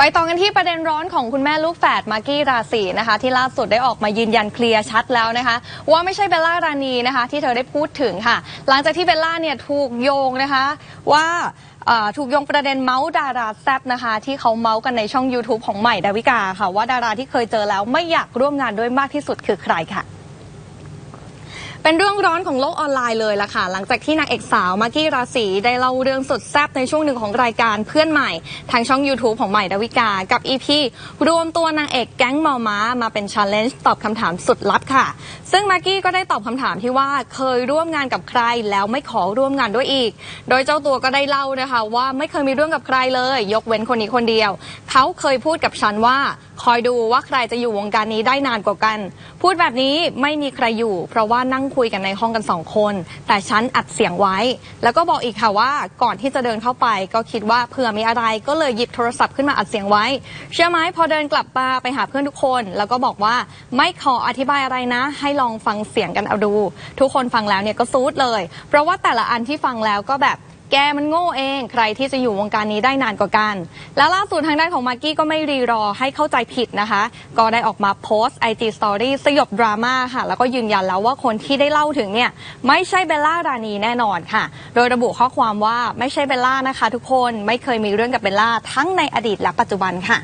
ไปต่อกันที่ประเด็นร้อนของคุณแม่ลูกแฝดมากกี้ราศีนะคะ ที่ล่าสุดได้ออกมายืนยันเคลียร์ชัดแล้วนะคะ ว่าไม่ใช่เบลล่ารานีนะคะ ที่เธอได้พูดถึงค่ะ หลังจากที่เบลล่าเนี่ยถูกโยงนะคะว่าถูกโยงประเด็นเมาส์ดาราแซบนะคะ ที่เขาเมาส์กันในช่อง YouTube ของใหม่ดาวิกาค่ะ ว่าดาราที่เคยเจอแล้วไม่อยากร่วมงานด้วยมากที่สุดคือใครค่ะ เป็นเรื่องร้อนของโลกออนไลน์เลยล่ะค่ะ หลังจากที่นางเอกสาวมากกี้ราศีได้เล่าเรื่องสุดแซ่บในช่วงหนึ่งของรายการเพื่อนใหม่ ทางช่อง YouTube ของใหม่ดาวิกา กับ EP รวมตัวนางเอกแก๊งเมาม้ามาเป็นช l เลนจ์ตอบคำถามสุดลับค่ะ ซึ่งมากกี้ก็ได้ตอบคำถามที่ว่าเคยร่วมงานกับใครแล้วไม่ขอร่วมงานด้วยอีก โดยเจ้าตัวก็ได้เล่านะคะว่าไม่เคยมีเรื่องกับใครเลย ยกเว้นคนนี้คนเดียว เขาเคยพูดกับฉันว่า คอยดูว่าใครจะอยู่วงการนี้ได้นานกว่ากัน พูดแบบนี้ไม่มีใครอยู่ เพราะว่านั่งคุยกันในห้องกันสองคน แต่ฉันอัดเสียงไว้ แล้วก็บอกอีกค่ะว่าก่อนที่จะเดินเข้าไป ก็คิดว่าเผื่อมีอะไรก็เลยหยิบโทรศัพท์ขึ้นมาอัดเสียงไว้ เชื่อไหมพอเดินกลับมาไปหาเพื่อนทุกคน แล้วก็บอกว่าไม่ขออธิบายอะไรนะ ให้ลองฟังเสียงกันเอาดู ทุกคนฟังแล้วเนี่ยก็ซูดเลย เพราะว่าแต่ละอันที่ฟังแล้วก็แบบ แกมันโง่เองใครที่จะอยู่วงการนี้ได้นานกว่ากัน และล่าสุดทางด้านของมากกี้ก็ไม่รีรอให้เข้าใจผิดนะคะ ก็ได้ออกมาโพสต์ไอจีสตอรี่สยบดราม่าค่ะ แล้วก็ยืนยันแล้วว่าคนที่ได้เล่าถึงเนี่ยไม่ใช่เบลล่ารานีแน่นอนค่ะ โดยระบุข้อความว่าไม่ใช่เบลล่านะคะ ทุกคนไม่เคยมีเรื่องกับเบลล่าทั้งในอดีตและปัจจุบันค่ะ